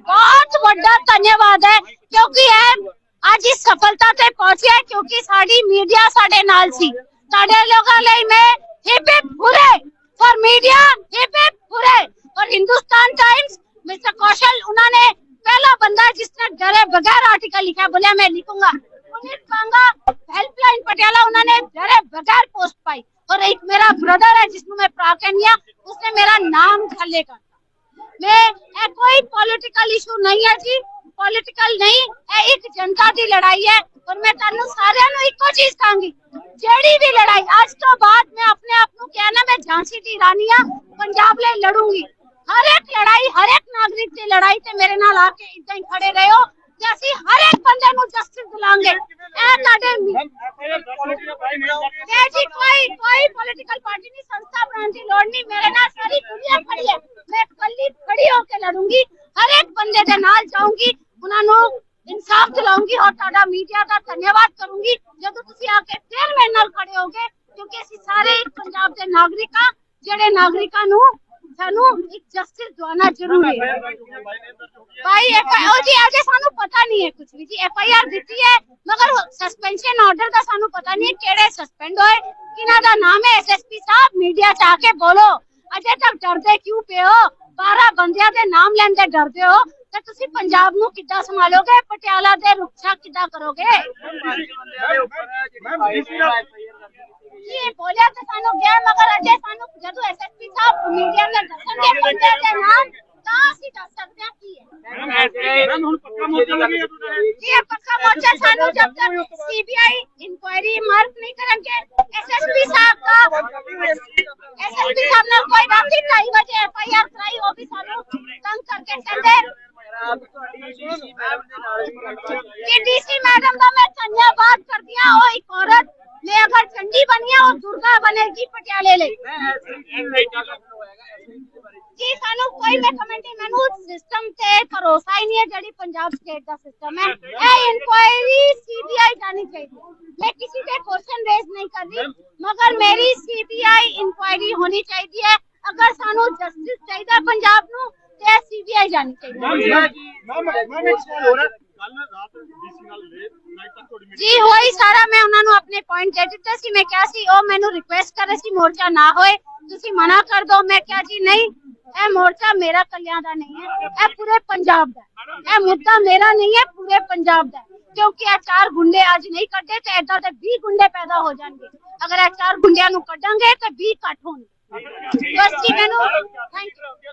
बहुत बड़ा धन्यवाद है, क्योंकि ਇਹ इस सफलता से पहुँचे क्योंकि साड़ी मीडिया ਮੀਡੀਆ नाल सी ਸੀ लोगों ਲੋਕਾਂ ਲਈ ਮੈਂ hip hip hooray media hip hip hooray और हिंदुस्तान टाइम्स मिस्टर कौशल, उन्होंने पहला बंदा जिसने डरे बगैर आर्टिकल लिखा बोले मैं लिखूँगा। पुनीत पांगा हेल्पलाइन पटियाला उन्होंने डरे बगैर पोस्ट पाई। और एक मेरा ब्रदर है जिसमें मैं प्राकन्या उसने मेरा नाम लेकर ਮੈਂ ਇਹ ਕੋਈ ਪੋਲਿਟੀਕਲ ਇਸ਼ੂ ਨਹੀਂ ਹੈ ਜੀ। ਪੋਲਿਟੀਕਲ ਨਹੀਂ ਇਹ ਇੱਕ ਜਨਤਾ ਦੀ ਲੜਾਈ ਹੈ। ਔਰ ਮੈਂ ਤੁਹਾਨੂੰ ਸਾਰਿਆਂ ਨੂੰ ਇੱਕੋ ਚੀਜ਼ ਕਹਾਂਗੀ ਜਿਹੜੀ ਵੀ ਲੜਾਈ ਅੱਜ ਤੋਂ ਬਾਅਦ ਮੈਂ ਆਪਣੇ ਆਪ ਨੂੰ ਕਹਿਣਾ ਮੈਂ ਝਾਂਸੀ ਦੀ ਰਾਣੀ ਆ ਪੰਜਾਬ ਲਈ ਲੜੂੰਗੀ। ਹਰ ਇੱਕ ਲੜਾਈ ਹਰ ਇੱਕ ਨਾਗਰਿਕ ਦੀ ਲੜਾਈ ਤੇ ਮੇਰੇ ਨਾਲ ਆ ਕੇ ਇਦਾਂ ਹੀ ਖੜੇ ਰਹੋ ਤੇ ਅਸੀਂ ਹਰ ਇੱਕ ਬੰਦੇ ਨੂੰ ਜਸਟਿਸ ਦਿਲਾਂਗੇ। ਇਹ ਤੁਹਾਡੇ ਜੀ ਕੋਈ ਕੋਈ ਪੋਲਿਟੀਕਲ ਪਾਰਟੀ ਨਹੀਂ ਸੰਸਥਾ ਬਣਾਉਣ ਦੀ ਲੋੜ ਨਹੀਂ ਮੇਰੇ ਨਾਲ ਸਾਰੀ ਦੁਨੀਆ ਖੜੀ ਹੈ। ਮੈਂ ਕੱਲੀ ਖੜੀ ਹੋ ਕੇ ਲੜੂੰਗੀ, ਹਰ ਇੱਕ ਬੰਦੇ ਦੇ ਨਾਲ ਜਾਊਂਗੀ, ਉਹਨਾਂ ਨੂੰ ਇਨਸਾਫ ਦਿਲਾਉਂਗੀ ਔਰ ਤੁਹਾਡਾ ਮੀਡੀਆ ਦਾ ਧੰਨਵਾਦ ਕਰੂੰਗੀ। ਜਦੋਂ ਤੁਸੀਂ ਆ ਕੇ ਫਿਰ ਮੇਰੇ ਨਾਲ ਖੜੇ ਹੋਗੇ ਕਿਉਂਕਿ ਅਸੀਂ ਸਾਰੇ ਇੱਕ ਪੰਜਾਬ ਦੇ ਨਾਗਰਿਕ ਹਾਂ, ਜਿਹੜੇ ਨਾਗਰਿਕਾਂ ਨੂੰ ਸਾਨੂੰ ਇੱਕ ਜਸਟਿਸ ਦਵਾਉਣਾ ਜ਼ਰੂਰੀ ਹੈ। ਭਾਈ ਐਫ ਉਹ ਜੀ ਅਜੇ ਸਾਨੂੰ ਪਤਾ ਨਹੀਂ ਹੈ ਕੁਝ ਵੀ ਜੀ ਐਫ ਆਈ ਆਰ ਦਿੱਤੀ ਹੈ, ਮਗਰ ਸਸਪੈਂਸ਼ਨ ਆਰਡਰ ਦਾ ਸਾਨੂੰ ਪਤਾ ਨਹੀਂ ਹੈ ਕਿਹੜੇ ਸਸਪੈਂਡ ਹੋਏ, ਕਿਹਨਾਂ ਦਾ ਨਾਮ ਹੈ ਐਸਐਸਪੀ ਸਾਹਿਬ, ਮੀਡੀਆ ਚ ਆ ਕੇ ਬੋਲੋ। ਅਜੇ ਤੱਕ ਡਰਦੇ ਕਿਉਂ ਪਏ ਹੋ? 12 ਬੰਦਿਆਂ ਦੇ ਨਾਮ ਲੈਂਦੇ ਡਰਦੇ ਹੋ? ਤੇ ਤੁਸੀਂ ਪੰਜਾਬ ਨੂੰ ਕਿੱਦਾਂ ਸੰਭਾਲੋਗੇ? ਪਟਿਆਲਾ ਦੇ ਰੁਕਸ਼ਾ ਕਿੱਦਾਂ ਕਰੋਗੇ? ਇਹ ਬੋਲਿਆ ਤਾਂ ਸਾਨੂੰ ਗਿਆ ਮਗਰ ਅਜੇ ਸਾਨੂੰ ਜਦੋਂ ਐਸਐਸਪੀ ਸਾਹਿਬ ਮੀਡੀਆ ਤੇ ਦੱਸਣਗੇ ਬੰਦੇ ਦੇ ਨਾਮ ਤਾਂ ਅਸੀਂ ਦੱਸ ਸਕਦੇ ਹਾਂ ਕੀ ਹੈ। ਜੀ ਇਹ ਪੱਕਾ ਮੋਰਚਾ? ਸਾਨੂੰ ਜਬ ਤੱਕ ਸੀਬੀਆਈ ਇਨਕੁਆਇਰੀ ਮਾਰਕ ਨਹੀਂ ਕਰਨਗੇ ਐਸਐਸਪੀ ਸਾਹਿਬ ਦਾ ਸਿਸਟਮ ਤੇ ਭਰੋਸਾ ਹੀ ਨਹੀਂ ਹੈ ਜਿਹੜੀ ਪੰਜਾਬ ਸਟੇਟ ਦਾ ਸਿਸਟਮ ਹੈ। ਇਹ ਇਨਕੁਆਇਰੀਜ਼ ਹੈ ਮੈਂ ਕਿਸੇ ਤੇ ਕੁਐਸਚਨ ਰੇਜ਼ ਨਹੀਂ ਕਰ ਰਹੀ ਮਗਰ ਮੇਰੀ ਸੀਬੀਆਈ ਇਨਕੁਆਇਰੀ ਹੋਣੀ ਚਾਹੀਦੀ ਹੈ ਅਗਰ ਸਾਨੂੰ ਜਸਟਿਸ ਚਾਹੀਦਾ ਪੰਜਾਬ ਨੂੰ ਤੇ ਸੀਬੀਆਈ ਜਾਣੀ ਚਾਹੀਦੀ ਹੈ ਜੀ ਹੋਈ ਸਾਰਾ ਮੈਂ ਉਹਨਾਂ ਨੂੰ ਆਪਣੇ ਪੁਆਇੰਟ ਦੇ ਦਿੱਤੇ ਸੀ ਮੈਂ ਕਿਹਾ ਸੀ ਉਹ ਮੈਨੂੰ ਰਿਕੁਐਸਟ ਕਰ ਰਹੇ ਸੀ ਮੋਰਚਾ ਨਾ ਹੋਏ ਤੁਸੀਂ ਮਨਾ ਕਰ ਦਿਓ ਮੈਂ ਕਿਹਾ ਜੀ ਨਹੀਂ ਇਹ ਮੋਰਚਾ ਮੇਰਾ ਕੱਲਿਆਂ ਦਾ ਨਹੀਂ ਹੈ ਇਹ ਪੂਰੇ ਪੰਜਾਬ ਦਾ ਹੈ। ਇਹ ਮੁੱਦਾ ਮੇਰਾ ਨਹੀਂ ਹੈ ਪੂਰੇ ਪੰਜਾਬ ਦਾ। ਕਿਉਂਕਿ ਇਹ ਚਾਰ ਗੁੰਡੇ ਅੱਜ ਨਹੀਂ ਕੱਢੇ ਤੇ ਏਦਾਂ ਤੇ 20 ਗੁੰਡੇ ਪੈਦਾ ਹੋ ਜਾਣਗੇ। ਅਗਰ ਇਹ ਚਾਰ ਗੁੰਡਿਆਂ ਨੂੰ ਕੱਢਾਂਗੇ ਤੇ 20 ਘੱਟ ਹੋਣਗੇ। ਬਸ ਜੀ ਮੈਨੂੰ ਥੈਂਕ ਯੂ